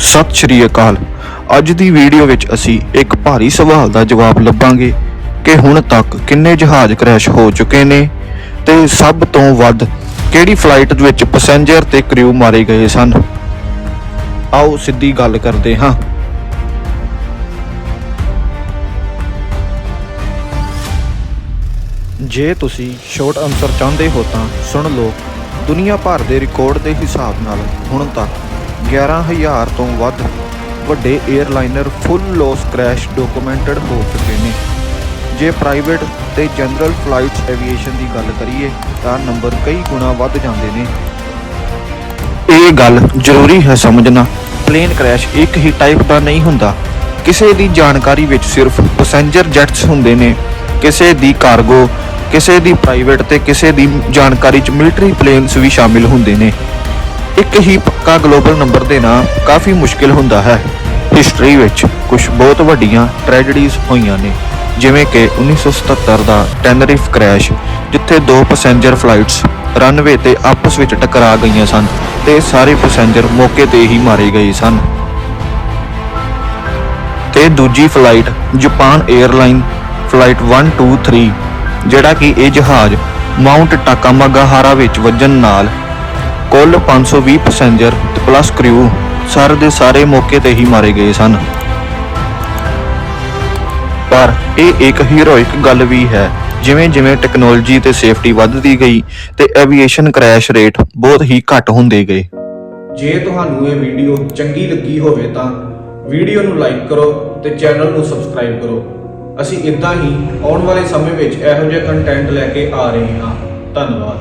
ਸਤਿ ਸ਼੍ਰੀ ਅਕਾਲ। ਅੱਜ ਦੀ ਵੀਡੀਓ ਵਿੱਚ ਅਸੀਂ ਇੱਕ ਭਾਰੀ ਸਵਾਲ ਦਾ ਜਵਾਬ ਲੱਭਾਂਗੇ ਕਿ ਹੁਣ ਤੱਕ ਕਿੰਨੇ ਜਹਾਜ਼ ਕ੍ਰੈਸ਼ ਹੋ ਚੁੱਕੇ ਨੇ ਤੇ ਸਭ ਤੋਂ ਵੱਧ ਕਿਹੜੀ ਫਲਾਈਟ ਵਿੱਚ ਪੈਸੇਂਜਰ ਤੇ ਕ੍ਰਿਊ ਮਾਰੇ ਗਏ ਸਨ? ਆਓ ਸਿੱਧੀ ਗੱਲ ਕਰਦੇ ਹਾਂ। ਜੇ ਤੁਸੀਂ ਸ਼ਾਰਟ ਆਨਸਰ ਚਾਹੁੰਦੇ ਹੋ ਤਾਂ ਸੁਣ ਲਓ। ਦੁਨੀਆ ਭਰ ਦੇ ਰਿਕਾਰਡ ਦੇ ਹਿਸਾਬ ਨਾਲ ਹੁਣ ਤੱਕ 11000 ਤੋਂ ਵੱਧ ਵੱਡੇ airliner hull loss crash documented ਹੋ ਚੁੱਕੇ ਨੇ। ਜੇ ਪ੍ਰਾਈਵੇਟ ਤੇ ਜਨਰਲ ਫਲਾਈਟਸ ਐਵੀਏਸ਼ਨ ਦੀ ਗੱਲ ਕਰੀਏ, ਤਾਂ ਨੰਬਰ ਕਈ ਗੁਣਾ ਵੱਧ ਜਾਂਦੇ ਨੇ। ਇਹ ਗੱਲ ਜ਼ਰੂਰੀ ਹੈ ਸਮਝਣਾ। ਪਲੇਨ ਕ੍ਰੈਸ਼ ਇੱਕ ਹੀ ਟਾਈਪ ਦਾ ਨਹੀਂ ਹੁੰਦਾ। ਕਿਸੇ ਦੀ ਜਾਣਕਾਰੀ ਵਿੱਚ ਸਿਰਫ ਪੈਸੇਂਜਰ ਜੈਟਸ ਹੁੰਦੇ ਨੇ। ਕਿਸੇ ਦੀ ਕਾਰਗੋ, ਕਿਸੇ ਦੀ ਪ੍ਰਾਈਵੇਟ ਤੇ ਕਿਸੇ ਦੀ ਜਾਣਕਾਰੀ 'ਚ ਮਿਲਟਰੀ ਪਲੇਨਸ ਵੀ ਸ਼ਾਮਿਲ ਹੁੰਦੇ ਨੇ। ਇੱਕ ਹੀ ਪੱਕਾ ਗਲੋਬਲ ਨੰਬਰ ਦੇਣਾ ਕਾਫੀ ਮੁਸ਼ਕਿਲ ਹੁੰਦਾ ਹੈ। ਹਿਸਟਰੀ ਵਿੱਚ ਕੁਝ ਬਹੁਤ ਵੱਡੀਆਂ ਟ੍ਰੈਜਡੀਜ਼ ਹੋਈਆਂ ਨੇ, ਜਿਵੇਂ ਕਿ 1977 ਦਾ ਟੈਨਰਿਫ ਕ੍ਰੈਸ਼ ਜਿੱਥੇ ਦੋ ਪੈਸੇਂਜਰ ਫਲਾਈਟਸ ਰਨਵੇ ਤੇ ਆਪਸ ਵਿੱਚ ਟਕਰਾ ਗਈਆਂ ਸਨ ਤੇ ਸਾਰੇ ਪੈਸੇਂਜਰ ਮੌਕੇ ਤੇ ਹੀ ਮਾਰੇ ਗਏ ਸਨ। ਤੇ ਦੂਜੀ ਫਲਾਈਟ ਜਾਪਾਨ 에ਅਰਲਾਈਨ ਫਲਾਈਟ 123 ਜਿਹੜਾ ਕਿ ਇਹ ਜਹਾਜ਼ ਮਾਊਂਟ ਟਾਕਾਮਾਗਾਹਾਰਾ ਵਿੱਚ ਵੱਜਣ ਨਾਲ ਕੁੱਲ 520 ਪੈਸੇਂਜਰ ਤੇ ਪਲੱਸ ਕ੍ਰਿਊ ਸਰ ਦੇ ਸਾਰੇ ਮੌਕੇ ਤੇ ਹੀ ਮਾਰੇ ਗਏ ਸਨ। ਪਰ ਇਹ ਇੱਕ ਹੀਰੋਇਕ ਗੱਲ ਵੀ ਹੈ, ਜਿਵੇਂ ਜਿਵੇਂ ਟੈਕਨੋਲੋਜੀ ਤੇ ਸੇਫਟੀ ਵੱਧਦੀ ਗਈ ਤੇ ਐਵੀਏਸ਼ਨ ਕ੍ਰੈਸ਼ ਰੇਟ ਬਹੁਤ ਹੀ ਘੱਟ ਹੁੰਦੇ ਗਏ। ਜੇ ਤੁਹਾਨੂੰ ਇਹ ਵੀਡੀਓ ਚੰਗੀ ਲੱਗੀ ਹੋਵੇ ਤਾਂ ਵੀਡੀਓ ਨੂੰ ਲਾਈਕ ਕਰੋ ਤੇ ਚੈਨਲ ਨੂੰ ਸਬਸਕ੍ਰਾਈਬ ਕਰੋ। ਅਸੀਂ ਇਦਾਂ ਹੀ ਆਉਣ ਵਾਲੇ ਸਮੇਂ ਵਿੱਚ ਇਹੋ ਜਿਹੇ ਕੰਟੈਂਟ ਲੈ ਕੇ ਆ ਰਹੇ ਹਾਂ। ਧੰਨਵਾਦ।